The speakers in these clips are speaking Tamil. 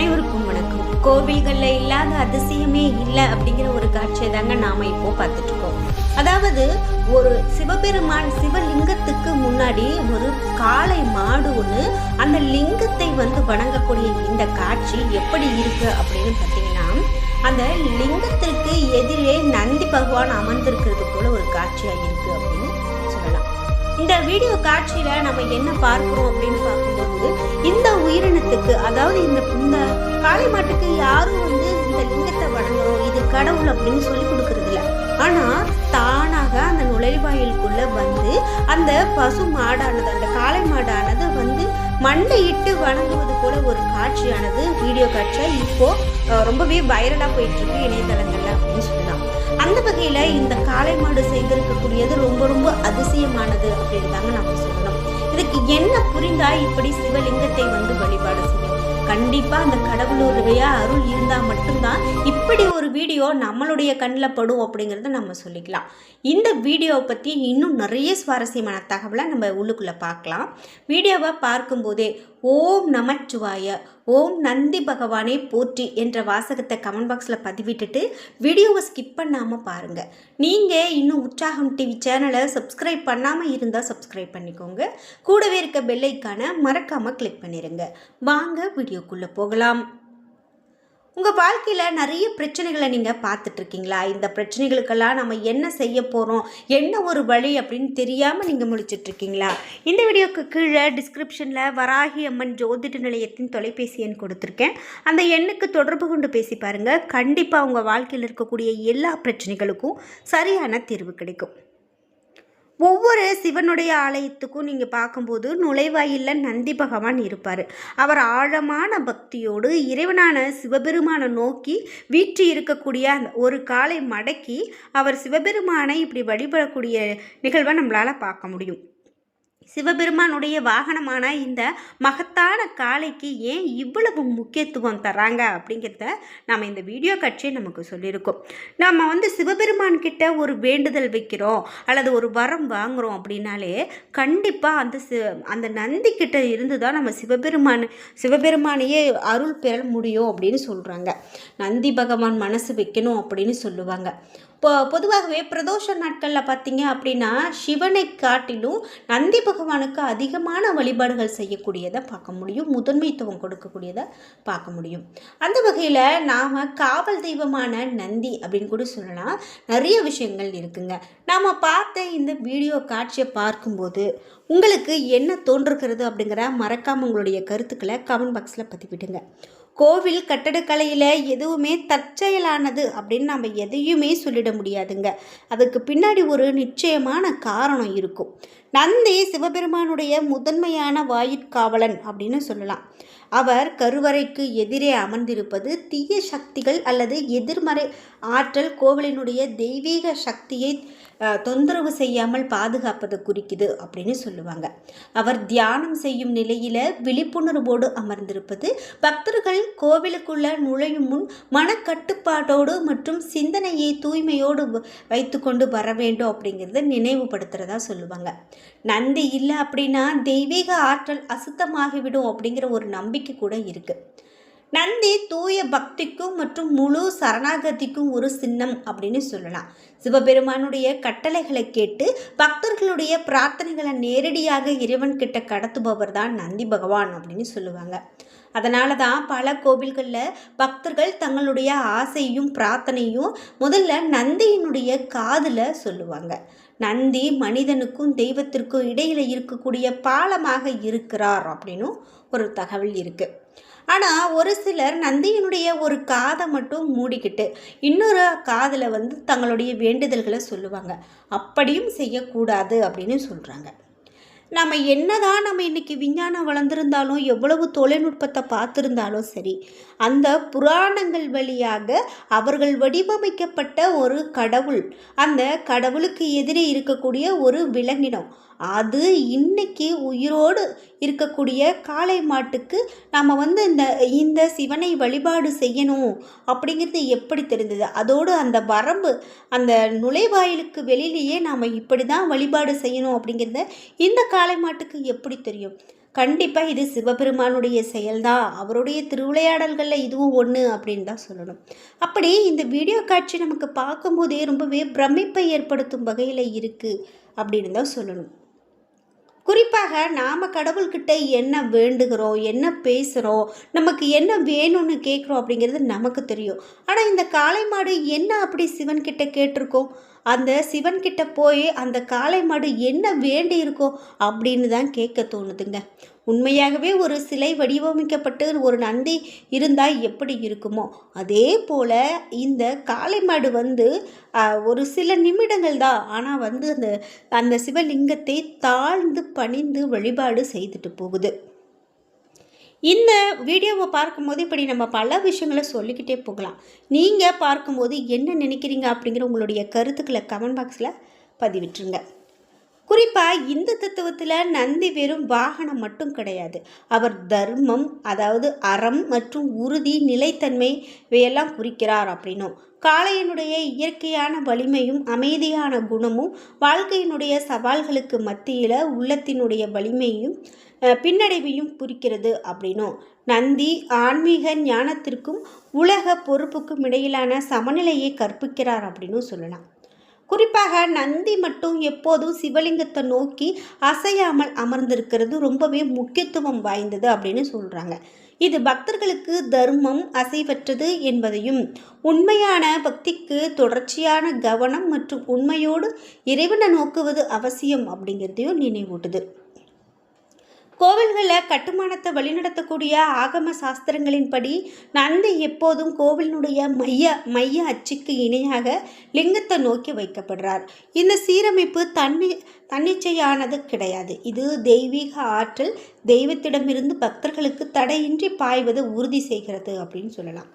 அனைவருக்கும் வணக்கம். கோவில்கள்ல இல்லாத அதிசயமே இல்லை அப்படிங்கிற ஒரு காட்சியை தாங்க நாம இப்போ பார்த்துட்டு இருக்கோம். அதாவது ஒரு சிவபெருமான் சிவலிங்கத்துக்கு முன்னாடி ஒரு காளை மாடு ஒன்று அந்த லிங்கத்தை வந்து வணங்கக்கூடிய இந்த காட்சி எப்படி இருக்கு அப்படின்னு பார்த்தீங்கன்னா அந்த லிங்கத்திற்கு எதிரே நந்தி பகவான் அமர்ந்திருக்கிறது போல ஒரு காட்சியா இருக்கு அப்படின்னு இந்த வீடியோ காட்சியில நம்ம என்ன பார்க்கிறோம் அப்படின்னு பார்க்கும்போது இந்த உயிரினத்துக்கு அதாவது இந்த இந்த காளை மாட்டுக்கு யாரும் வந்து இந்த லிங்கத்தை வணங்குறோம் இது கடவுள் அப்படின்னு சொல்லி கொடுக்கறது இல்லை ஆனா தானாக அந்த நுழைவாயிலுக்குள்ள வந்து அந்த பசு மாடானது அந்த காளை மாடானது வந்து மண்டையிட்டு வணங்குவது போல ஒரு காட்சியானது வீடியோ காட்சியா இப்போ ரொம்பவே வைரலா போயிட்டு இருக்கு இணையதளங்கள்ல அப்படின்னு சொல்லி அந்த வகையில இந்த காளை மாடு செய்திருக்கக்கூடியது ரொம்ப ரொம்ப அதிசயமானது அப்படின்னு தாங்க நம்ம சொல்லணும். இதுக்கு என்ன புரிந்தா இப்படி சிவலிங்கத்தை வந்து வழிபாடு செய்யும் கண்டிப்பா அந்த கடவுளுடைய அருள் இருந்தா மட்டும்தான் இப்படி ஒரு வீடியோ நம்மளுடைய கண்ணில் படும் அப்படிங்கிறத நம்ம சொல்லிக்கலாம். இந்த வீடியோவை பற்றி இன்னும் நிறைய சுவாரஸ்யமான தகவலை நம்ம உள்ளுக்குள்ளே பார்க்கலாம். வீடியோவை பார்க்கும்போதே ஓம் நமச்சிவாய ஓம் நந்தி பகவானே போற்றி என்ற வாசகத்தை கமெண்ட் பாக்ஸில் பதிவிட்டுட்டு வீடியோவை ஸ்கிப் பண்ணாமல் பாருங்கள் நீங்கள் இன்னும் உற்சாகம் டிவி சேனலை சப்ஸ்கிரைப் பண்ணாமல் இருந்தால் சப்ஸ்கிரைப் பண்ணிக்கோங்க. கூடவே இருக்க பெல்லைக்கான மறக்காமல் கிளிக் பண்ணிடுங்க வாங்க வீடியோக்குள்ளே போகலாம். உங்கள் வாழ்க்கையில் நிறைய பிரச்சனைகளை நீங்கள் பார்த்துட்ருக்கீங்களா? இந்த பிரச்சனைகளுக்கெல்லாம் நம்ம என்ன செய்ய போகிறோம் என்ன ஒரு வழி அப்படின்னு தெரியாமல் நீங்கள் முழிச்சிட்ருக்கீங்களா? இந்த வீடியோக்கு கீழே டிஸ்கிரிப்ஷனில் வராகி அம்மன் ஜோதிட நிலையத்தின் தொலைபேசி எண் கொடுத்துருக்கேன். அந்த எண்ணுக்கு தொடர்பு கொண்டு பேசி பாருங்கள் கண்டிப்பாக உங்கள் வாழ்க்கையில் இருக்கக்கூடிய எல்லா பிரச்சனைகளுக்கும் சரியான தீர்வு கிடைக்கும். ஒவ்வொரு சிவனுடைய ஆலயத்துக்கும் நீங்கள் பார்க்கும்போது நுழைவாயிலில் நந்தி பகவான் இருப்பார். அவர் ஆழமான பக்தியோடு இறைவனான சிவபெருமானை நோக்கி வீற்றி இருக்கக்கூடிய அந்த ஒரு காலை மடக்கி அவர் சிவபெருமானை இப்படி வழிபடக்கூடிய நிகழ்வை நம்மளால் பார்க்க முடியும். சிவபெருமானுடைய வாகனமான இந்த மகத்தான காளைக்கு ஏன் இவ்வளவு முக்கியத்துவம் தராங்க அப்படிங்கிறத நம்ம இந்த வீடியோ காட்சியை நமக்கு சொல்லியிருக்கோம். நம்ம வந்து சிவபெருமான் கிட்ட ஒரு வேண்டுதல் வைக்கிறோம் அல்லது ஒரு வரம் வாங்குகிறோம் அப்படின்னாலே கண்டிப்பாக அந்த சி அந்த நந்தி கிட்ட இருந்து தான் நம்ம சிவபெருமான் சிவபெருமானையே அருள் பெற முடியும் அப்படின்னு சொல்கிறாங்க நந்தி பகவான் மனசு வைக்கணும் அப்படின்னு சொல்லுவாங்க. இப்போ பொதுவாகவே பிரதோஷ நாட்களில் பார்த்தீங்க அப்படின்னா சிவனை காட்டிலும் நந்தி பகவானுக்கு அதிகமான வழிபாடுகள் செய்யக்கூடியதை பார்க்க முடியும். முதன்மைத்துவம் கொடுக்கக்கூடியதை பார்க்க முடியும். அந்த வகையில் நாம் காவல் தெய்வமான நந்தி அப்படின்னு கூட சொல்லலாம். நிறைய விஷயங்கள் இருக்குங்க. நாம் பார்த்த இந்த வீடியோ காட்சியை பார்க்கும்போது உங்களுக்கு என்ன தோன்றுகிறது அப்படிங்கிற மறக்காமல் உங்களுடைய கருத்துக்களை கமெண்ட் பாக்ஸில் பதிவிடுங்க. கோவில் கட்டடக்கலையில் எதுவுமே தற்செயலானது அப்படின்னு நம்ம எதையுமே சொல்லிட முடியாதுங்க. அதுக்கு பின்னாடி ஒரு நிச்சயமான காரணம் இருக்கும். நந்தி சிவபெருமானுடைய முதன்மையான வாயிற்காவலன் அப்படின்னு சொல்லலாம். அவர் கருவறைக்கு எதிரே அமர்ந்திருப்பது தீய சக்திகள் அல்லது எதிர்மறை ஆற்றல் கோவிலினுடைய தெய்வீக சக்தியை தொந்தரவு செய்யாமல் பாதுகாப்பது குறிக்குது அப்படின்னு சொல்லுவாங்க. அவர் தியானம் செய்யும் நிலையில விழிப்புணர்வோடு அமர்ந்திருப்பது பக்தர்கள் கோவிலுக்குள்ள நுழையும் முன் மனக்கட்டுப்பாட்டோடு மற்றும் சிந்தனையை தூய்மையோடு வைத்துக்கொண்டு வர வேண்டும் அப்படிங்கிறத நினைவுபடுத்துறதா சொல்லுவாங்க. நந்தி இல்லை அப்படின்னா தெய்வீக ஆற்றல் அசுத்தமாகிவிடும் அப்படிங்கிற ஒரு நம்பிக்கை கூட இருக்குது நந்தி தூய பக்திக்கும் மற்றும் முழு சரணாகதிக்கும் ஒரு சின்னம் அப்படின்னு சொல்லலாம். சிவபெருமானுடைய கட்டளைகளை கேட்டு பக்தர்களுடைய பிரார்த்தனைகளை நேரடியாக இறைவன் கிட்ட கடத்துபவர் தான் நந்தி பகவான் அப்படின்னு சொல்லுவாங்க. அதனால தான் பல கோவில்களில் பக்தர்கள் தங்களுடைய ஆசையும் பிரார்த்தனையும் முதல்ல நந்தியினுடைய காதில் சொல்லுவாங்க. நந்தி மனிதனுக்கும் தெய்வத்திற்கும் இடையில இருக்கக்கூடிய பாலமாக இருக்கிறார் அப்படின்னும் ஒரு தகவல் இருக்குது ஆனால் ஒரு சிலர் நந்தியினுடைய ஒரு காதை மட்டும் மூடிக்கிட்டு இன்னொரு காதில் வந்து தங்களுடைய வேண்டுதல்களை சொல்லுவாங்க. அப்படியும் செய்யக்கூடாது அப்படின்னு சொல்கிறாங்க நம்ம என்னதான் நம்ம இன்னைக்கு விஞ்ஞானம் வளர்ந்துருந்தாலும் எவ்வளவு தொழில்நுட்பத்தை பார்த்துருந்தாலும் சரி அந்த புராணங்கள் வழியாக அவர்கள் வடிவமைக்கப்பட்ட ஒரு கடவுள் அந்த கடவுளுக்கு எதிரே இருக்கக்கூடிய ஒரு விலங்கினம் அது இன்னைக்கு உயிரோடு இருக்கக்கூடிய காளை மாட்டுக்கு நம்ம வந்து இந்த இந்த சிவனை வழிபாடு செய்யணும் அப்படிங்கிறது எப்படி தெரிந்தது? அதோடு அந்த வரம்பு அந்த நுழைவாயிலுக்கு வெளியிலேயே நாம் இப்படி தான் வழிபாடு செய்யணும் அப்படிங்கிறத இந்த காளை மாட்டுக்கு எப்படி தெரியும்? கண்டிப்பாக இது சிவபெருமானுடைய செயல்தான். அவருடைய திருவிளையாடல்களில் இதுவும் ஒன்று அப்படின்னு தான் சொல்லணும். அப்படி இந்த வீடியோ காட்சி நமக்கு பார்க்கும்போதே ரொம்பவே பிரமிப்பை ஏற்படுத்தும் வகையில் இருக்குது அப்படின்னு தான் சொல்லணும். குறிப்பாக நாம் கடவுள்கிட்ட என்ன வேண்டுகிறோம் என்ன பேசுகிறோம் நமக்கு என்ன வேணும்னு கேட்குறோம் அப்படிங்கிறது நமக்கு தெரியும். ஆனால் இந்த காளை மாடு என்ன அப்படி சிவன்கிட்ட கேட்டிருக்கோம்? அந்த சிவன்கிட்ட போய் அந்த காளை மாடு என்ன வேண்டி இருக்கோ அப்படின்னு தான் கேட்க தோணுதுங்க. உண்மையாகவே ஒரு சிலை வடிவமைக்கப்பட்டு ஒரு நந்தி இருந்தால் எப்படி இருக்குமோ? அதே போல் இந்த காளை மாடு வந்து ஒரு சில நிமிடங்கள் தான். ஆனால் வந்து அந்த அந்த சிவலிங்கத்தை தாழ்ந்து பணிந்து வழிபாடு செய்துட்டு போகுது. இந்த வீடியோவை பார்க்கும்போது இப்படி நம்ம பல விஷயங்களை சொல்லிக்கிட்டே போகலாம். நீங்கள் பார்க்கும்போது என்ன நினைக்கிறீங்க அப்படிங்கிற உங்களுடைய கருத்துக்களை கமெண்ட் பாக்ஸில் பதிவிட்டுருங்க. குறிப்பாக இந்து தத்துவத்தில் நந்தி வெறும் வாகனம் மட்டும் கிடையாது. அவர் தர்மம் அதாவது அறம் மற்றும் உறுதி நிலைத்தன்மை இவையெல்லாம் குறிக்கிறார் அப்படின்னும். காளையனுடைய இயற்கையான வலிமையும் அமைதியான குணமும் வாழ்க்கையினுடைய சவால்களுக்கு மத்தியில் உள்ளத்தினுடைய வலிமையும் பின்னடைவையும் குறிக்கிறது அப்படின்னும். நந்தி ஆன்மீக ஞானத்திற்கும் உலக பொறுப்புக்கும் இடையிலான சமநிலையை கற்பிக்கிறார் அப்படின்னு சொல்லலாம். குறிப்பாக நந்தி மட்டும் எப்போதும் சிவலிங்கத்தை நோக்கி அசையாமல் அமர்ந்திருக்கிறது ரொம்பவே முக்கியத்துவம் வாய்ந்தது அப்படின்னு சொல்கிறாங்க இது பக்தர்களுக்கு தர்மம் அசைவற்றது என்பதையும் உண்மையான பக்திக்கு தொடர்ச்சியான கவனம் மற்றும் உண்மையோடு இறைவனை நோக்குவது அவசியம் அப்படிங்கிறதையும் நினைவூட்டுது. கோவில்களில் கட்டுமானத்தை வழிநடத்தக்கூடிய ஆகம சாஸ்திரங்களின்படி நந்தி எப்போதும் கோவிலினுடைய மைய மைய அச்சுக்கு இணையாக லிங்கத்தை நோக்கி வைக்கப்படுறார். இந்த சீரமைப்பு தன்னி தன்னிச்சையானது கிடையாது. இது தெய்வீக ஆற்றல் தெய்வத்திடமிருந்து பக்தர்களுக்கு தடையின்றி பாய்வதை உறுதி செய்கிறது அப்படின்னு சொல்லலாம்.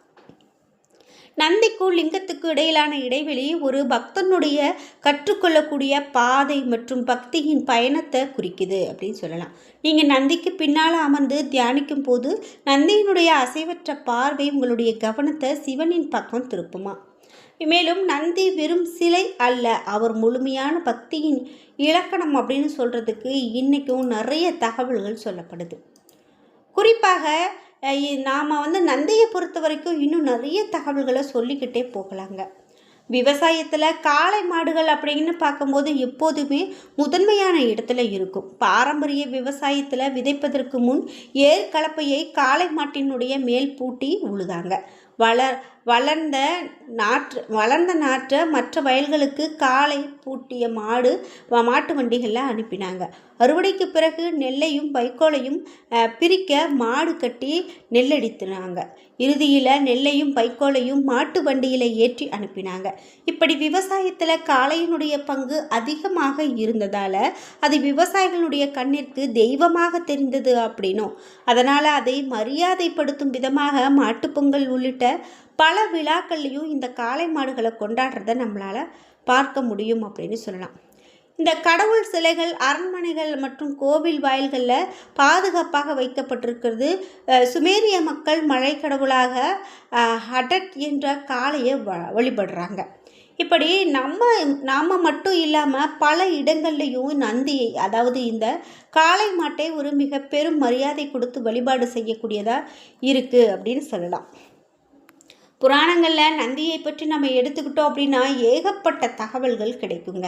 நந்திக்கும் லிங்கத்துக்கு இடையிலான இடைவெளி ஒரு பக்தனுடைய கற்றுக்கொள்ளக்கூடிய பாதை மற்றும் பக்தியின் பயணத்தை குறிக்குது அப்படின்னு சொல்லலாம். நீங்கள் நந்திக்கு பின்னால் அமர்ந்து தியானிக்கும் போது நந்தியினுடைய அசைவற்ற பார்வை உங்களுடைய கவனத்தை சிவனின் பக்கம் திருப்புமா. மேலும் நந்தி வெறும் சிலை அல்ல அவர் முழுமையான பக்தியின் இலக்கணம் அப்படின்னு சொல்கிறதுக்கு இன்றைக்கும் நிறைய தகவல்கள் சொல்லப்படுது. குறிப்பாக நாம் வந்து நந்தையை பொறுத்த வரைக்கும் இன்னும் நிறைய தகவல்களை சொல்லிக்கிட்டே போகலாங்க. விவசாயத்தில் காளை மாடுகள் அப்படின்னு பார்க்கும்போது எப்போதுமே முதன்மையான இடத்துல இருக்கும். பாரம்பரிய விவசாயத்தில் விதைப்பதற்கு முன் ஏர் கலப்பையை காளை மாட்டினுடைய மேல் பூட்டி உழுதாங்க. வளர் வளர்ந்த நாற்று வளர்ந்த நாற்றை மற்ற வயல்களுக்கு காலை பூட்டிய மாடு மாட்டு வண்டிகளில் அனுப்பினாங்க. அறுவடைக்கு பிறகு நெல்லையும் வைக்கோலையும் பிரிக்க மாடு கட்டி நெல்லடித்துனாங்க. இறுதியில் நெல்லையும் வைக்கோலையும் மாட்டு வண்டியில் ஏற்றி அனுப்பினாங்க. இப்படி விவசாயத்தில் காளையினுடைய பங்கு அதிகமாக இருந்ததால் அது விவசாயிகளுடைய கண்ணிற்கு தெய்வமாக தெரிந்தது அப்படின்னும். அதனால் அதை மரியாதைப்படுத்தும் விதமாக மாட்டுப்பொங்கல் உள்ளிட்ட பல விழாக்கள்லேயும் இந்த காளை மாடுகளை கொண்டாடுறத நம்மளால் பார்க்க முடியும் அப்படின்னு சொல்லலாம். இந்த கடவுள் சிலைகள் அரண்மனைகள் மற்றும் கோவில் வாயில்களில் பாதுகாப்பாக வைக்கப்பட்டிருக்கிறது. சுமேரிய மக்கள் மழை கடவுளாக ஹடட் என்ற காளையை வழிபடுறாங்க. இப்படி நம்ம நாம் மட்டும் இல்லாமல் பல இடங்கள்லையும் நந்தியை அதாவது இந்த காளை மாட்டை ஒரு மிக பெரும் மரியாதை கொடுத்து வழிபாடு செய்யக்கூடியதாக இருக்குது அப்படின்னு சொல்லலாம். புராணங்களில் நந்தியை பற்றி நம்ம எடுத்துக்கிட்டோம் அப்படின்னா ஏகப்பட்ட தகவல்கள் கிடைக்குங்க.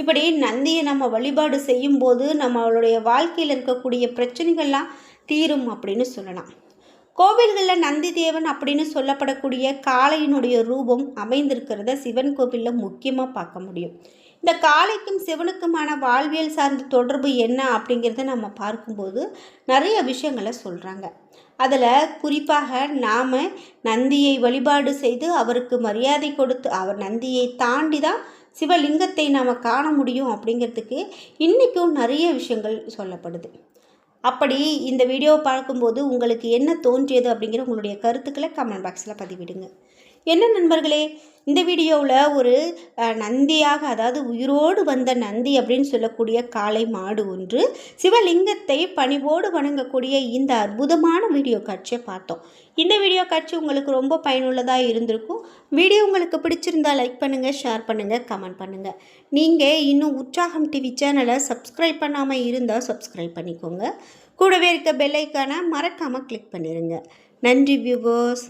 இப்படி நந்தியை நம்ம வழிபாடு செய்யும்போது நம்மளுடைய வாழ்க்கையில் இருக்கக்கூடிய பிரச்சனைகள்லாம் தீரும் அப்படின்னு சொல்லலாம். கோவில்களில் நந்தி தேவன் அப்படின்னு சொல்லப்படக்கூடிய காளையினுடைய ரூபம் அமைந்திருக்கிறத சிவன் கோவிலில் முக்கியமாக பார்க்க முடியும். இந்த காளைக்கும் சிவனுக்குமான வாழ்வியல் சார்ந்த தொடர்பு என்ன அப்படிங்கிறத நம்ம பார்க்கும்போது நிறைய விஷயங்களை சொல்கிறாங்க அதில் குறிப்பாக நாம் நந்தியை வழிபாடு செய்து அவருக்கு மரியாதை கொடுத்து அவர் நந்தியை தாண்டி தான் சிவலிங்கத்தை நாம் காண முடியும் அப்படிங்கிறதுக்கு இன்றைக்கும் நிறைய விஷயங்கள் சொல்லப்படுது. அப்படி இந்த வீடியோவை பார்க்கும்போது உங்களுக்கு என்ன தோன்றியது அப்படிங்கிற உங்களுடைய கருத்துக்களை கமெண்ட் பாக்ஸில் பதிவிடுங்க. என்ன நண்பர்களே? இந்த வீடியோவில் ஒரு நந்தியாக அதாவது உயிரோடு வந்த நந்தி அப்படின்னு சொல்லக்கூடிய காளை மாடு ஒன்று சிவலிங்கத்தை பணிவோடு வணங்கக்கூடிய இந்த அற்புதமான வீடியோ காட்சியை பார்த்தோம். இந்த வீடியோ காட்சி உங்களுக்கு ரொம்ப பயனுள்ளதாக இருந்திருக்கும். வீடியோ உங்களுக்கு பிடிச்சிருந்தால் லைக் பண்ணுங்கள் ஷேர் பண்ணுங்கள் கமெண்ட் பண்ணுங்கள் நீங்கள் இன்னும் உற்சாகம் டிவி சேனலை சப்ஸ்கிரைப் பண்ணாமல் இருந்தால் சப்ஸ்கிரைப் பண்ணிக்கோங்க. கூடவே இருக்க பெல்லைக்கான மறக்காமல் கிளிக் பண்ணிடுங்க நன்றி வியூவர்ஸ்